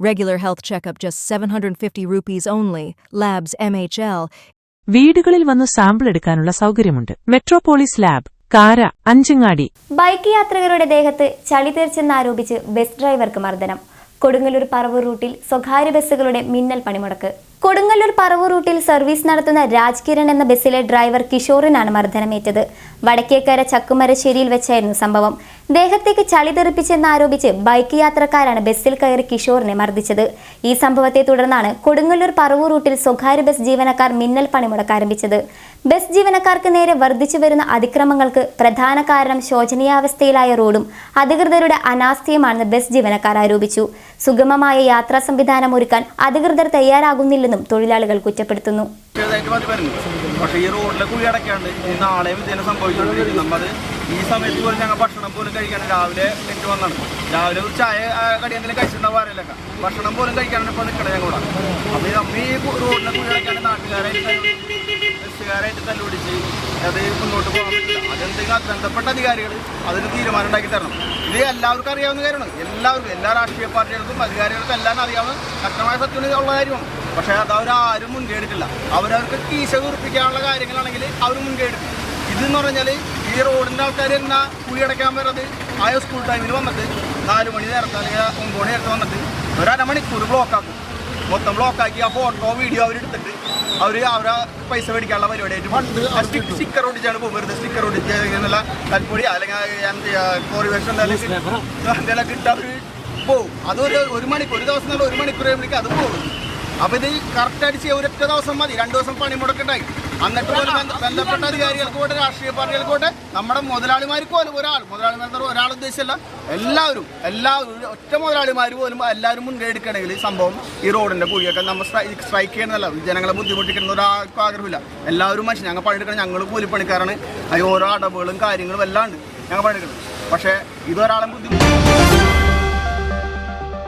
Regular health checkup just 750 rupees only. Labs MHL. വീടുകളിൽ വന്ന് sample എടുക്കാനുള്ള സൗകര്യമുണ്ട് മെട്രോപോളിസ് ലാബ് കാര അഞ്ചങ്ങാടി ബൈക്ക് യാത്രികരുടെ ദേഹത്ത് ചളി തീർച്ചെന്നാരോപിച്ച് ബസ് ഡ്രൈവർക്ക് മർദ്ദനം കൊടുങ്ങല്ലൂർ പറവൂർ റൂട്ടിൽ സ്വകാര്യ ബസ്സുകളുടെ മിന്നൽ പണിമുടക്ക് കൊടുങ്ങല്ലൂർ പറവൂർ റൂട്ടിൽ സർവീസ് നടത്തുന്ന രാജ്കിരൺ എന്ന ബസ്സിലെ ഡ്രൈവർ കിഷോറിനാണ് മർദ്ദനമേറ്റത്. വടക്കേക്കര ചക്കുമരശ്ശേരിയിൽ വെച്ചായിരുന്നു സംഭവം. ദേഹത്തേക്ക് ചളി തെറിപ്പിച്ചെന്നാരോപിച്ച് ബൈക്ക് യാത്രക്കാരാണ് ബസ്സിൽ കയറി കിഷോറിനെ മർദ്ദിച്ചത്. ഈ സംഭവത്തെ തുടർന്നാണ് കൊടുങ്ങല്ലൂർ പറവൂർ റൂട്ടിൽ സ്വകാര്യ ബസ് ജീവനക്കാർ മിന്നൽ പണിമുടക്ക് ആരംഭിച്ചത്. ബസ് ജീവനക്കാർക്ക് നേരെ വർദ്ധിച്ചു വരുന്ന അതിക്രമങ്ങൾക്ക് പ്രധാന കാരണം ശോചനീയാവസ്ഥയിലായ റോഡും അധികൃതരുടെ അനാസ്ഥയുമാണെന്ന് ബസ് ജീവനക്കാർ ആരോപിച്ചു. സുഗമമായ യാത്രാ സംവിധാനം ഒരുക്കാൻ അധികൃതർ തയ്യാറാകുന്നില്ലെന്നും തൊഴിലാളികൾ കുറ്റപ്പെടുത്തുന്നു. പക്ഷേ ഈ റോഡിലെ കുഴി അടയ്ക്കാണ്ട് നാളെയും ഇതന്നെ സംഭവിച്ചുകൊണ്ടിരിക്കും നമ്മൾ ഈ സമയത്ത് പോലും ഞങ്ങൾ ഭക്ഷണം പോലും കഴിക്കാൻ രാവിലെ എട്ട് വന്നാണ്. രാവിലെ ഒരു ചായ കടി എന്തെങ്കിലും കഴിച്ചിട്ടുണ്ടാവും ആരെല്ലാം ഭക്ഷണം പോലും കഴിക്കാനാണ് ഇപ്പോൾ നിൽക്കണത് ഞങ്ങൾ അപ്പോൾ ഈ നമ്മ ഈ കു- റോഡിലെ കുഴി അടയ്ക്കാണ്ട് നാട്ടുകാരായിട്ട് ബസ്സുകാരായിട്ട് തല്ലുപിടിച്ച് അത് മുന്നോട്ട് പോകാൻ പറ്റില്ല. അതെന്തെങ്കിലും ബന്ധപ്പെട്ട അധികാരികൾ അതിന് തീരുമാനം ഉണ്ടാക്കി തരണം. ഇത് എല്ലാവർക്കും അറിയാവുന്ന കാര്യമാണ്. എല്ലാവർക്കും എല്ലാ രാഷ്ട്രീയ പാർട്ടികൾക്കും അധികാരികൾക്കും എല്ലാം അറിയാവുന്ന ശക്തമായ സത്യം ഉള്ള കാര്യമാണ്. പക്ഷേ അത് അവരാരും മുൻകേടിട്ടില്ല അവരവർക്ക് കീശ കുറിപ്പിക്കാനുള്ള കാര്യങ്ങളാണെങ്കിൽ അവർ മുൻകൈ എടുക്കും ഇതെന്ന് പറഞ്ഞാൽ ഈ റോഡിന്റെ ആൾക്കാർ എന്നാ കുഴി അടയ്ക്കാൻ വരുന്നത് ആയ സ്കൂൾ ടൈമിൽ വന്നിട്ട് നാല് മണി നേരത്തെ അല്ലെങ്കിൽ ഒമ്പത് മണി നേരത്തെ വന്നിട്ട് ഒരമണിക്കൂർ ബ്ലോക്കാക്കും മൊത്തം ബ്ലോക്കാക്കി ആ ഫോട്ടോ വീഡിയോ അവരെടുത്തിട്ട് അവർ അവരെ പൈസ മേടിക്കാനുള്ള പരിപാടിയായിട്ട് സ്റ്റിക്കർ ഒട്ടിച്ചാണ് പോകും. വെറുതെ സ്റ്റിക്കർ ഒട്ടിച്ച് എന്നുള്ള കൽപ്പൊടി അല്ലെങ്കിൽ എന്താ കോറിവേഷൻ എന്തെങ്കിലും കിട്ടാൻ പോവും അതൊരു ഒരു മണിക്കൂർ ഒരു ദിവസം ഒരു മണിക്കൂർ കഴിയുമ്പോഴേക്കും അത് പോകും. അപ്പൊ ഇത് കറക്റ്റ് അടിച്ച് ഒരൊറ്റ ദിവസം മതി. രണ്ടു ദിവസം പണി മുടക്കണ്ടായി. എന്നിട്ട് പോലും ബന്ധപ്പെട്ട അധികാരികൾക്കോട്ടെ രാഷ്ട്രീയ പാർട്ടികൾക്കോട്ടെ നമ്മുടെ മുതലാളിമാർക്ക് പോലും ഒരാൾ മുതലാളിമാർ എന്ന് പറഞ്ഞാൽ ഒരാൾ ഉദ്ദേശിച്ചല്ല എല്ലാവരും എല്ലാവരും ഒറ്റ മുതലാളിമാർ പോലും എല്ലാവരും മുൻകൈ എടുക്കണമെങ്കിൽ ഈ സംഭവം ഈ റോഡിന്റെ കുഴിയൊക്കെ നമ്മൾ സ്ട്രൈക്ക് ചെയ്യണമെന്നല്ല ജനങ്ങളെ ബുദ്ധിമുട്ടിക്കുന്ന ഒരാൾക്കും ആഗ്രഹമില്ല. എല്ലാവരും മനുഷ്യൻ ഞങ്ങൾ പണിയെടുക്കണം. ഞങ്ങൾ കൂലിപ്പണിക്കാരാണ്. അതിൽ ഓരോ അടവുകളും കാര്യങ്ങളും എല്ലാം ഉണ്ട്. ഞങ്ങൾ പണിയെടുക്കണം. പക്ഷേ ഇതൊരാളെ ബുദ്ധിമുട്ട്